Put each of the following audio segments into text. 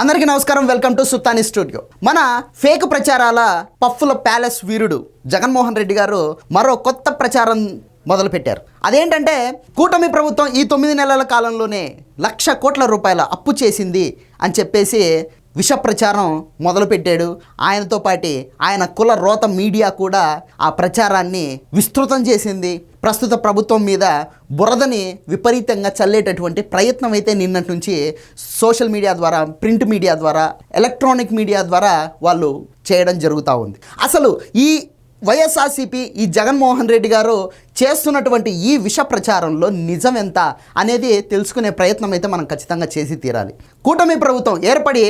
అందరికీ నమస్కారం. Welcome to Suttani studio మన ఫేక్ ప్రచారాల పఫ్ఫుల ప్యాలెస్ వీరుడు జగన్మోహన్ రెడ్డి గారు మరో కొత్త ప్రచారం మొదలుపెట్టారు. అదేంటంటే కూటమి ప్రభుత్వం ఈ తొమ్మిది నెలల కాలంలోనే లక్ష కోట్ల రూపాయల అప్పు చేసింది అని చెప్పేసి విష ప్రచారం మొదలుపెట్టాడు. ఆయనతో పాటి ఆయన కుల రోత మీడియా కూడా ఆ ప్రచారాన్ని విస్తృతం చేసింది. ప్రస్తుత ప్రభుత్వం మీద బురదని విపరీతంగా చల్లేటటువంటి ప్రయత్నం అయితే నిన్నటి నుంచి సోషల్ మీడియా ద్వారా ప్రింట్ మీడియా ద్వారా ఎలక్ట్రానిక్ మీడియా ద్వారా వాళ్ళు చేయడం జరుగుతూ ఉంది. అసలు ఈ వైఎస్ఆర్సీపీ ఈ జగన్మోహన్ రెడ్డి గారు చేస్తున్నటువంటి ఈ విష ప్రచారంలో నిజం ఎంత అనేది తెలుసుకునే ప్రయత్నం అయితే మనం ఖచ్చితంగా చేసి తీరాలి. కూటమి ప్రభుత్వం ఏర్పడి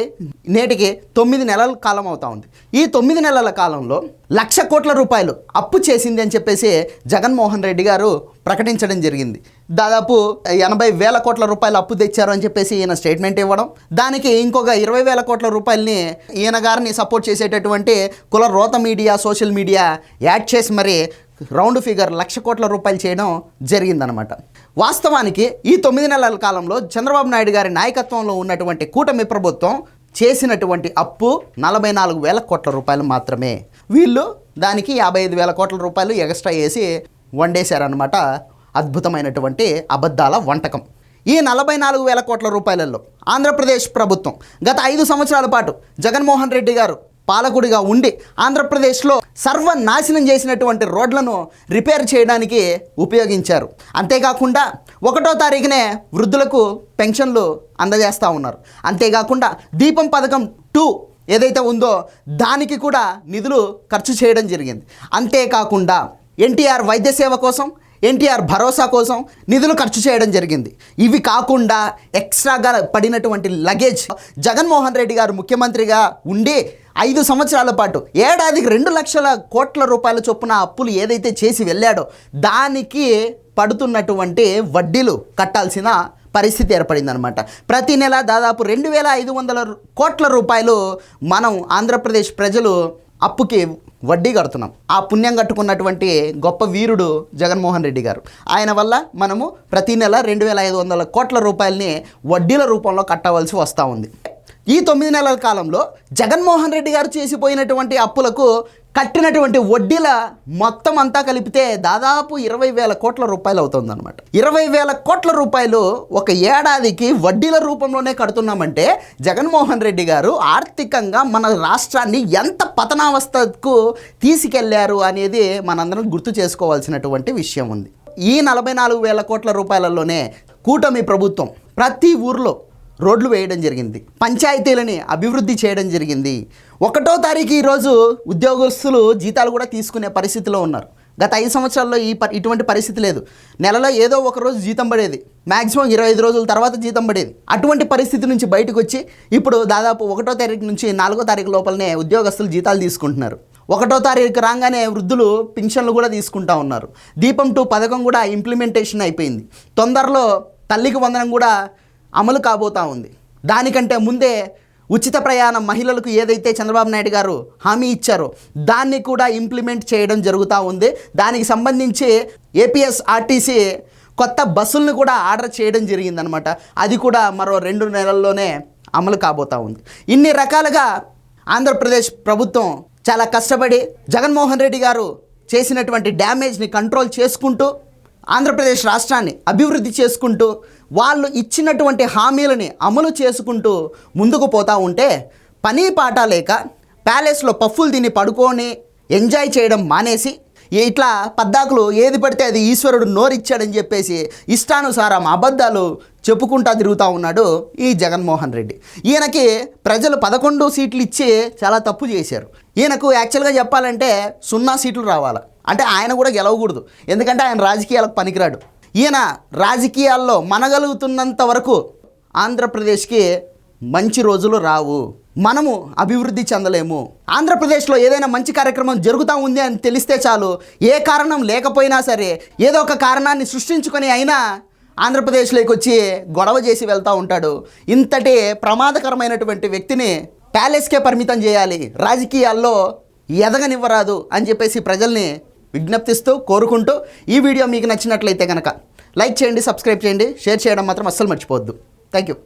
నేటికి తొమ్మిది నెలల కాలం అవుతా ఉంది. ఈ తొమ్మిది నెలల కాలంలో లక్ష కోట్ల రూపాయలు అప్పు చేసింది అని చెప్పేసి జగన్మోహన్ రెడ్డి గారు ప్రకటించడం జరిగింది. దాదాపు ఎనభై వేల కోట్ల రూపాయలు అప్పు తెచ్చారు అని చెప్పేసి ఈయన స్టేట్మెంట్ ఇవ్వడం. దానికి ఇంకొక ఇరవై వేల కోట్ల రూపాయలని ఈయన గారిని సపోర్ట్ చేసేటటువంటి కుల రోత మీడియా సోషల్ మీడియా యాడ్ చేసి మరి రౌండ్ ఫిగర్ లక్ష కోట్ల రూపాయలు చేయడం జరిగిందనమాట వాస్తవానికి ఈ తొమ్మిది నెలల కాలంలో చంద్రబాబు నాయుడు గారి నాయకత్వంలో ఉన్నటువంటి కూటమి ప్రభుత్వం చేసినటువంటి అప్పు నలభై నాలుగు వేల కోట్ల రూపాయలు మాత్రమే. వీళ్ళు దానికి యాభై ఐదు వేల కోట్ల రూపాయలు ఎక్స్ట్రా వేసి వండేశారనమాట అద్భుతమైనటువంటి అబద్ధాల వంటకం. ఈ నలభై నాలుగు వేల కోట్ల రూపాయలలో ఆంధ్రప్రదేశ్ ప్రభుత్వం గత ఐదు సంవత్సరాల పాటు జగన్మోహన్ రెడ్డి గారు పాలకుడిగా ఉండి ఆంధ్రప్రదేశ్లో సర్వనాశనం చేసినటువంటి రోడ్లను రిపేర్ చేయడానికి ఉపయోగించారు. అంతేకాకుండా ఒకటో తారీఖునే వృద్ధులకు పెన్షన్లు అందజేస్తూ ఉన్నారు. అంతేకాకుండా దీపం పథకం టూ ఏదైతే ఉందో దానికి కూడా నిధులు ఖర్చు చేయడం జరిగింది. అంతేకాకుండా ఎన్టీఆర్ వైద్య సేవ కోసం ఎన్టీఆర్ భరోసా కోసం నిధులు ఖర్చు చేయడం జరిగింది. ఇవి కాకుండా ఎక్స్ట్రాగా పడినటువంటి లగేజ్ జగన్మోహన్ రెడ్డి గారు ముఖ్యమంత్రిగా ఉండి ఐదు సంవత్సరాల పాటు ఏడాదికి రెండు లక్షల కోట్ల రూపాయల చొప్పున అప్పులు ఏదైతే చేసి వెళ్ళాడో దానికి పడుతున్నటువంటి వడ్డీలు కట్టాల్సిన పరిస్థితి ఏర్పడిందనమాట ప్రతి నెల దాదాపు రెండు వేల ఐదు వందల కోట్ల రూపాయలు మనం ఆంధ్రప్రదేశ్ ప్రజలు అప్పుకి వడ్డీ కడుతున్నాం. ఆ పుణ్యం కట్టుకున్నటువంటి గొప్ప వీరుడు జగన్మోహన్ రెడ్డి గారు. ఆయన వల్ల మనము ప్రతి నెల రెండు వేల ఐదు వందల కోట్ల రూపాయలని వడ్డీల రూపంలో కట్టవలసి వస్తూ ఉంది. ఈ తొమ్మిది నెలల కాలంలో జగన్మోహన్ రెడ్డి గారు చేసిపోయినటువంటి అప్పులకు కట్టినటువంటి వడ్డీల మొత్తం అంతా కలిపితే దాదాపు ఇరవై వేల కోట్ల రూపాయలు అవుతుందన్నమాట. ఇరవై వేల కోట్ల రూపాయలు ఒక ఏడాదికి వడ్డీల రూపంలోనే కడుతున్నామంటే జగన్మోహన్ రెడ్డి గారు ఆర్థికంగా మన రాష్ట్రాన్ని ఎంత పతనావస్థకు తీసుకెళ్ళారు అనేది మనందరం గుర్తు చేసుకోవాల్సినటువంటి విషయం ఉంది. ఈ నలభై నాలుగు వేల కోట్ల రూపాయలలోనే కూటమి ప్రభుత్వం ప్రతి ఊర్లో రోడ్లు వేయడం జరిగింది. పంచాయతీలని అభివృద్ధి చేయడం జరిగింది. ఒకటో తారీఖు ఈరోజు ఉద్యోగస్తులు జీతాలు కూడా తీసుకునే పరిస్థితిలో ఉన్నారు. గత ఐదు సంవత్సరాల్లో ఈ ప- ఇటువంటి పరిస్థితి లేదు. నెలలో ఏదో ఒక రోజు జీతం పడేది. మ్యాక్సిమం ఇరవై ఐదు రోజుల తర్వాత జీతం పడేది. అటువంటి పరిస్థితి నుంచి బయటకు వచ్చి ఇప్పుడు దాదాపు ఒకటో తారీఖు నుంచి నాలుగో తారీఖు లోపలనే ఉద్యోగస్తులు జీతాలు తీసుకుంటున్నారు. ఒకటో తారీఖు రాగానే వృద్ధులు పింఛన్లు కూడా తీసుకుంటా ఉన్నారు. దీపం టూ పథకం కూడా ఇంప్లిమెంటేషన్ అయిపోయింది. తొందరలో తల్లికి వందనం కూడా అమలు కాబోతా ఉంది. దానికంటే ముందే ఉచిత ప్రయాణం మహిళలకు ఏదైతే చంద్రబాబు నాయుడు గారు హామీ ఇచ్చారో దాన్ని కూడా ఇంప్లిమెంట్ చేయడం జరుగుతూ ఉంది. దానికి సంబంధించి ఏపీఎస్ ఆర్టీసీ కొత్త బస్సులను కూడా ఆర్డర్ చేయడం జరిగిందనమాట అది కూడా మరో రెండు నెలల్లోనే అమలు కాబోతా ఉంది. ఇన్ని రకాలుగా ఆంధ్రప్రదేశ్ ప్రభుత్వం చాలా కష్టపడి జగన్మోహన్ రెడ్డి గారు చేసినటువంటి డ్యామేజ్ని కంట్రోల్ చేసుకుంటూ ఆంధ్రప్రదేశ్ రాష్ట్రాన్ని అభివృద్ధి చేసుకుంటూ వాళ్ళు ఇచ్చినటువంటి హామీలని అమలు చేసుకుంటూ ముందుకు పోతూ ఉంటే పని పాట లేక ప్యాలెస్లో పఫ్ఫులు తిని పడుకొని ఎంజాయ్ చేయడం మానేసి ఇట్లా పద్దాకులు ఏది పడితే అది ఈశ్వరుడు నోరిచ్చాడని చెప్పేసి ఇష్టానుసారం అబద్ధాలు చెప్పుకుంటా తిరుగుతూ ఉన్నాడు ఈ జగన్మోహన్ రెడ్డి. ఈయనకి ప్రజలు పదకొండు సీట్లు ఇచ్చి చాలా తప్పు చేశారు. ఈయనకు యాక్చువల్గా చెప్పాలంటే సున్నా సీట్లు రావాలి. అంటే ఆయన కూడా గెలవకూడదు. ఎందుకంటే ఆయన రాజకీయాలకు పనికిరాడు. ఈయన రాజకీయాల్లో మనగలుగుతున్నంత వరకు ఆంధ్రప్రదేశ్కి మంచి రోజులు రావు. మనము అభివృద్ధి చెందలేము. ఆంధ్రప్రదేశ్లో ఏదైనా మంచి కార్యక్రమం జరుగుతూ ఉంది అని తెలిస్తే చాలు. ఏ కారణం లేకపోయినా సరే ఏదో ఒక కారణాన్ని సృష్టించుకొని అయినా ఆంధ్రప్రదేశ్లోకి వచ్చి గొడవ చేసి వెళ్తూ ఉంటాడు. ఇంతటి ప్రమాదకరమైనటువంటి వ్యక్తిని ప్యాలెస్కే పరిమితం చేయాలి. రాజకీయాల్లో ఎదగనివ్వరాదు అని చెప్పేసి ప్రజల్ని విజ్ఞప్తిస్తూ కోరుకుంటూ ఈ వీడియో మీకు నచ్చినట్లయితే కనుక లైక్ చేయండి సబ్స్క్రైబ్ చేయండి షేర్ చేయడం మాత్రం అస్సలు మర్చిపోవద్దు. Thank you